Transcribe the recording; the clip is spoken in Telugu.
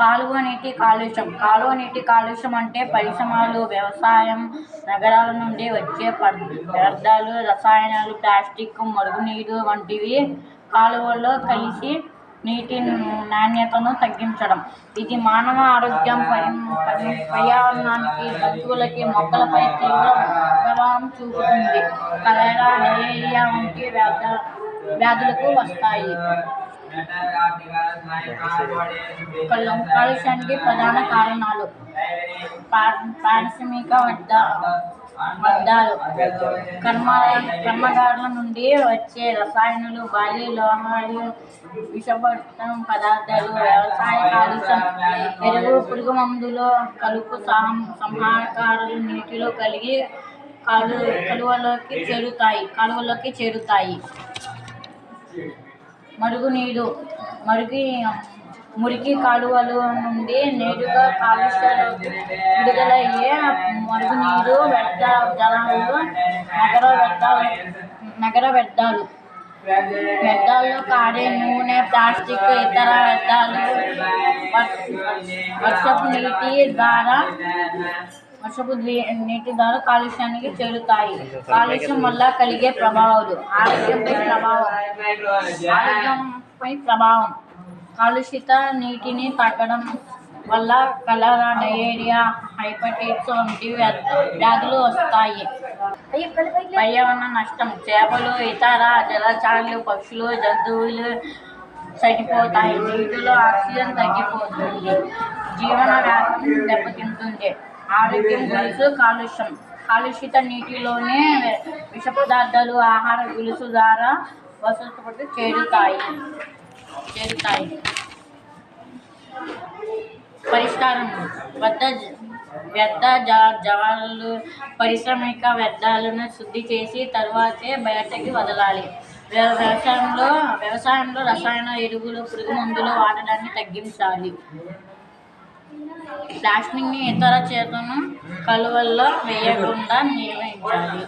కాలువ నీటి కాలుష్యం. కాలువ నీటి కాలుష్యం అంటే పరిశ్రమలు వ్యవసాయం నగరాల నుండి వచ్చే వ్యర్థాలు రసాయనాలు ప్లాస్టిక్ మరుగునీరు వంటివి కాలువల్లో కలిసి నీటి నాణ్యతను తగ్గించడం. ఇది మానవ ఆరోగ్యం పర్యావరణానికి జంతువులకి మొక్కలపై తీవ్ర ప్రభావం చూపుతుంది. కలరా డయేరియా వంటి వ్యాధ వ్యాధులకు వస్తాయి. కలుషానికి ప్రధాన కారణాలు. పారిశ్రామిక వద్ద వ్యర్థాలు కర్మ కర్మగారుల నుండి వచ్చే రసాయనాలు భారీ లోహాలు విషపట్టం పదార్థాలు వ్యవసాయ కాలుష్యం ఎరువు పురుగు మందులు కలుపు సంహారకాలు నీటిలో కలిగి కాలు కలువలోకి చేరుతాయి కాలువలోకి చేరుతాయి. మరుగునీరు మురికి మురికి కాలువల నుండి నేరుగా కాలుష్యాలు విడుదలయ్యే మరుగునీరు వ్యర్థ జలాలు నగర వ్యర్థాలు నగర వ్యర్థాలు వ్యర్థాల్లో కారే నూనె ప్లాస్టిక్ ఇతర వ్యర్థాలు వర్షపు నీటి ద్వారా వర్షపు నీటి ద్వారా కాలుష్యానికి చేరుతాయి. కాలుష్యం వల్ల కలిగే ప్రభావాలు ఆరోగ్యంపై ప్రభావం. ఆరోగ్యంపై ప్రభావం. కాలుషిత నీటిని తాగడం వల్ల కలరా డయేరియా హైపటైట్స్ వంటి వ్యాధులు వస్తాయి. పర్యావరణ నష్టం. చేపలు ఇతర జలచారులు పక్షులు జంతువులు చనిపోతాయి. నీటిలో ఆక్సిజన్ తగ్గిపోతుంది. జీవన వ్యాధి దెబ్బతింటుంది. ఆరోగ్యం గొలుసు కాలుష్యం. కాలుషిత నీటిలోనే విష పదార్థాలు ఆహార గొలుసు ద్వారా వసతి చేరుతాయి. చేరుతాయి. పరిష్కారం. వద్ద వ్యర్థ జవాలు పారిశ్రామిక వ్యర్థాలను శుద్ధి చేసి తర్వాతే బయటకి వదలాలి. వ్యవసాయంలో వ్యవసాయంలో రసాయన ఎరువులు పురుగు మందులు వాడడాన్ని తగ్గించాలి. ప్లాస్టిక్ని ఇతర చేతను కలువల్లో వేయకుండా నిర్వహించాలి.